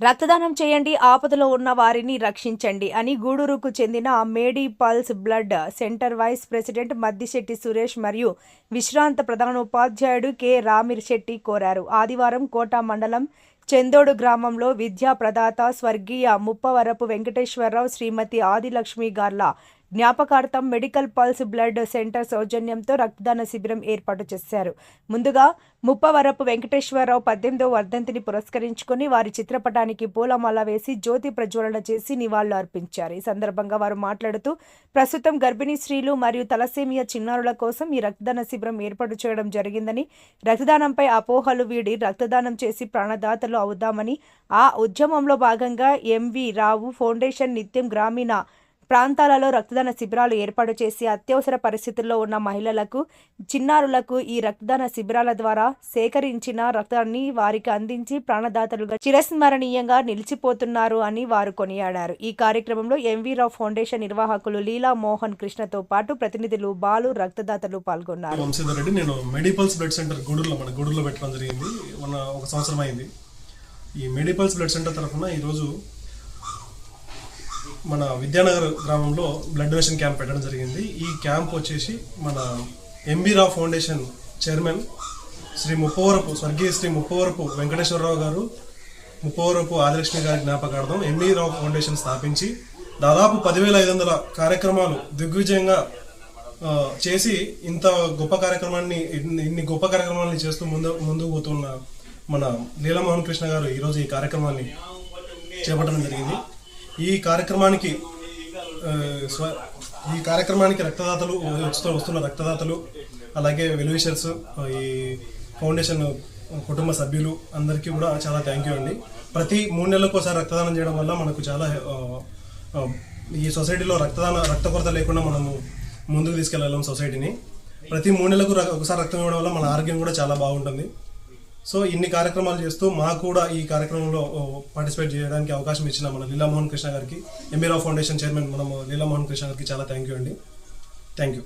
రక్తదానం చేయండి ఆపదలో ఉన్న వారిని రక్షించండి అని గూడూరుకు చెందిన Medipulse blood centre vice president Maddisetty Suresh మరియు విశ్రాంత ప్రధానోపాధ్యాయుడు కె. రామిర్ శెట్టి కోరారు. ఆదివారం కోట మండలం చెందోడు గ్రామంలో విద్యా ప్రదాత స్వర్గీయ ముప్పవరపు వెంకటేశ్వరరావు శ్రీమతి ఆదిలక్ష్మి గార్ల జ్ఞాపకార్థం మెడికల్ పల్స్ బ్లడ్ సెంటర్ సౌజన్యంతో రక్తదాన శిబిరం ఏర్పాటు చేశారు. ముందుగా ముప్పవరపు వెంకటేశ్వరరావు పద్దెనిమిదవ వర్ధంతిని పురస్కరించుకొని వారి చిత్రపటానికి పూలమాల వేసి జ్యోతి ప్రజ్వలన చేసి నివాళులు అర్పించారు. ఈ సందర్భంగా వారు మాట్లాడుతూ ప్రస్తుతం గర్భిణీ స్త్రీలు మరియు తలసేమియా చిన్నారుల కోసం ఈ రక్తదాన శిబిరం ఏర్పాటు చేయడం జరిగిందని రక్తదానంపై అపోహలు వీడి రక్తదానం చేసి ప్రాణదాతలు అవుదామని ఆ ఉద్యమంలో భాగంగా ఎంవి రావు ఫౌండేషన్ నిత్యం గ్రామీణ ప్రాంతాలలో రక్తదాన శిబిరాలు ఏర్పాటు చేసి అత్యవసర పరిస్థితుల్లో ఉన్న మహిళలకు చిన్నారులకు ఈ రక్తదాన శిబిరాల ద్వారా సేకరించిన రక్తాన్ని వారికి అందించి ప్రాణదాతలుగా చిరస్మరణీయంగా నిలిచిపోతున్నారు అని వారు కొనియాడారు. ఈ కార్యక్రమంలో ఎంవీరావు ఫౌండేషన్ నిర్వాహకులు లీలా మోహన్ కృష్ణతో పాటు ప్రతినిధులు బాలు రక్తదాతలు పాల్గొన్నారు. వంశీధర్ రెడ్డి నేను మెడిపల్స్ బ్లడ్ సెంటర్ గూడూరులో మన గూడూరులో పెట్టడం జరిగింది. మన ఒక సంవత్సరం అయింది. ఈ మెడిపల్స్ బ్లడ్ సెంటర్ తరఫున ఈరోజు మన విద్యానగర్ గ్రామంలో బ్లడ్ డొనేషన్ క్యాంప్ పెట్టడం జరిగింది. ఈ క్యాంప్ వచ్చేసి మన MB Rao foundation chairman Shri Muppavarapu స్వర్గీయ శ్రీ ముప్పవరపు వెంకటేశ్వరరావు గారు ముప్పవరపు ఆదిలక్ష్మి గారి జ్ఞాపకార్థం ఎంబీ రావు ఫౌండేషన్ స్థాపించి దాదాపు పదివేల ఐదు వందల కార్యక్రమాలు దిగ్విజయంగా చేసి ఇంత గొప్ప కార్యక్రమాన్ని ఇన్ని ఇన్ని గొప్ప కార్యక్రమాలని చేస్తూ ముందు ముందుకు పోతున్న మన లీలామోహన్ కృష్ణ గారు ఈరోజు ఈ కార్యక్రమాన్ని చేపట్టడం జరిగింది. ఈ కార్యక్రమానికి స్వ ఈ కార్యక్రమానికి రక్తదాతలు వస్తున్న రక్తదాతలు అలాగే వెల్విషర్స్ ఈ ఫౌండేషన్ కుటుంబ సభ్యులు అందరికీ కూడా చాలా థ్యాంక్ యూ అండి. ప్రతి మూడు నెలలకు ఒకసారి రక్తదానం చేయడం వల్ల మనకు చాలా ఈ సొసైటీలో రక్తదాన రక్త కొరత లేకుండా మనము ముందుకు తీసుకెళ్ళగలం సొసైటీని. ప్రతి మూడు నెలలకు ఒకసారి రక్తం ఇవ్వడం వల్ల మన ఆరోగ్యం కూడా చాలా బాగుంటుంది. సో ఇన్ని కార్యక్రమాలు చేస్తూ మాకు కూడా ఈ కార్యక్రమంలో పార్టిసిపేట్ చేయడానికి అవకాశం ఇచ్చిన మన లీలామోహన్ కృష్ణ గారికి ఎంబీరావు ఫౌండేషన్ చైర్మన్ మనం లీలామోహన్ కృష్ణ గారికి చాలా థ్యాంక్ యూ అండి. Thank you.